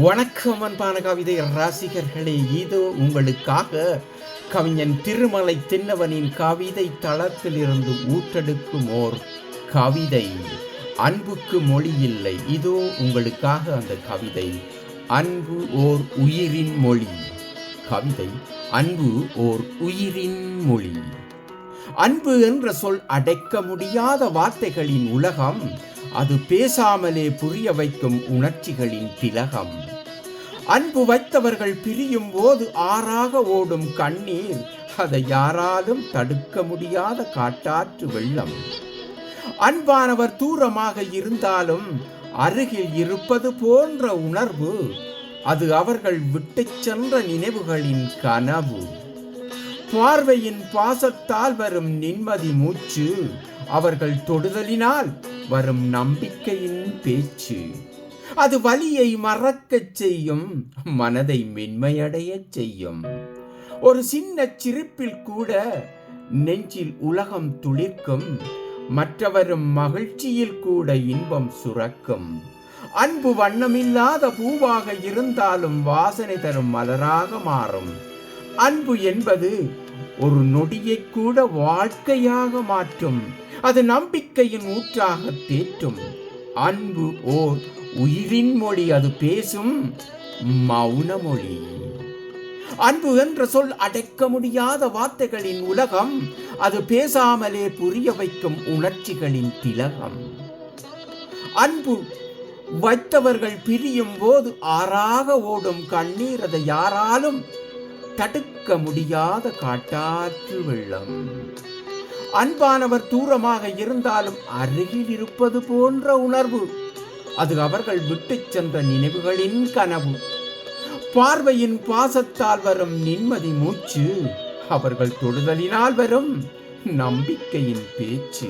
வணக்கம் அன்பான கவிதை ரசிகர்களே. இது உங்களுக்காக கவிஞன் திருமலை தின்னவனின் கவிதை தளத்திலிருந்து ஊற்றெடுக்கும் ஓர் கவிதை. அன்புக்கு மொழி இல்லை. இதோ உங்களுக்காக அந்த கவிதை. அன்பு ஓர் உயிரின் மொழி. கவிதை அன்பு ஓர் உயிரின் மொழி. அன்பு என்ற சொல் அடைக்க முடியாத வார்த்தைகளின் உலகம் அது பேசாமலே புரிய வைக்கும் உணர்ச்சிகளின் திலகம். அன்பு வைத்தவர்கள் பிரியும் போது ஆறாக ஓடும் கண்ணீர் அதை யாராலும் தடுக்க முடியாத காட்டாற்று வெள்ளம். அன்பானவர் தூரமாக இருந்தாலும் அருகில் இருப்பது போன்ற உணர்வு அது அவர்கள் விட்டு சென்ற நினைவுகளின் கனவு. பார்வையின் பாசத்தால் வரும் நிம்மதி மூச்சு அவர்கள் தொடுதலினால் வரும் நம்பிக்கையின் பேச்சு. அது வலியை மறக்கச் செய்யும் மனதை மென்மையடையச் செய்யும். ஒரு சின்ன சிரிப்பில் கூட நெஞ்சில் உலகம் துளிர்க்கும் மற்றவரும் மகிழ்ச்சியில் கூட இன்பம் சுரக்கும். அன்பு வண்ணமில்லாத பூவாக இருந்தாலும் வாசனை தரும் மலராக மாறும். அன்பு என்பது ஒரு நொடியை கூட வாழ்க்கையாக மாற்றும். அது நம்பிக்கையின் ஊற்றாக தேற்றும். அன்பு ஓர் உயிரின் மொழி அது பேசும் மௌன மொழி அன்பு என்ற சொல் அடைக்க முடியாத வார்த்தைகளின் உலகம் அது பேசாமலே புரிய வைக்கும் உணர்ச்சிகளின் திலகம். அன்பு வைத்தவர்கள் பிரியும் போது ஆறாக ஓடும் கண்ணீர் அதை யாராலும் தடுக்க முடியாத காட்டாற்று வெள்ளம். அன்பானவர் தூரமாக இருந்தாலும் அருகில் இருப்பது போன்ற உணர்வு. அது அவர்கள் விட்டு சென்ற நினைவுகளின் கனவு. பார்வையின் பாசத்தால் வரும் நிம்மதி மூச்சு அவர்கள் தொடுதலினால் வரும் நம்பிக்கையின் பேச்சு.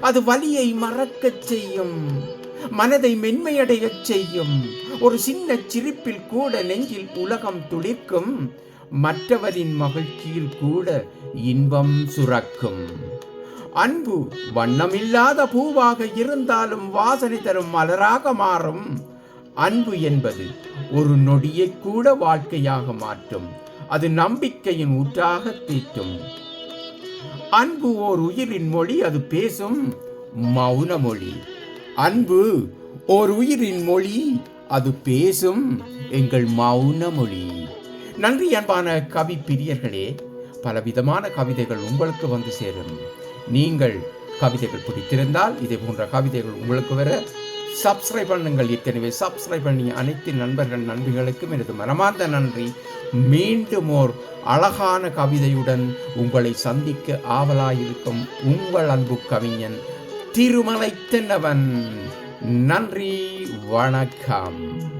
அது வலியை மறக்கச் செய்யும் மனதை மென்மையடையச் செய்யும். ஒரு சின்ன சிரிப்பில் கூட நெஞ்சில் உலகம் துளிர்க்கும் மற்றவரின் மகிழ்ச்சியில் கூட இன்பம் சுரக்கும். அன்பு வண்ணமில்லாத பூவாக இருந்தாலும் வாசனை தரும் மலராக மாறும். அன்பு என்பது ஒரு நொடியை கூட வாழ்க்கையாக மாற்றும். அது நம்பிக்கையின் ஊற்றாக தீட்டும். அன்பு ஓர் உயிரின் மொழி அது பேசும் மௌன மொழி அன்பு ஓர் உயிரின் மொழி அது பேசும் எங்கள் மௌன மொழி நன்றி அன்பான கவி பிரியர்களே பலவிதமான கவிதைகள் உங்களுக்கு வந்து சேரும். நீங்கள் கவிதைகள் பிடித்திருந்தால் இதே போன்ற கவிதைகள் உங்களுக்கு வர சப்ஸ்கிரைப் பண்ணுங்கள். ஏற்கனவே சப்ஸ்கிரைப் பண்ணி அனைத்து நண்பர்கள் நண்பிகளுக்கும் எனது மனமார்ந்த நன்றி. மீண்டும் ஓர் அழகான கவிதையுடன் உங்களை சந்திக்க ஆவலாயிருக்கும் உங்கள் அன்பு கவிஞன் திருமலை தென்னவன் நன்றி வணக்கம்.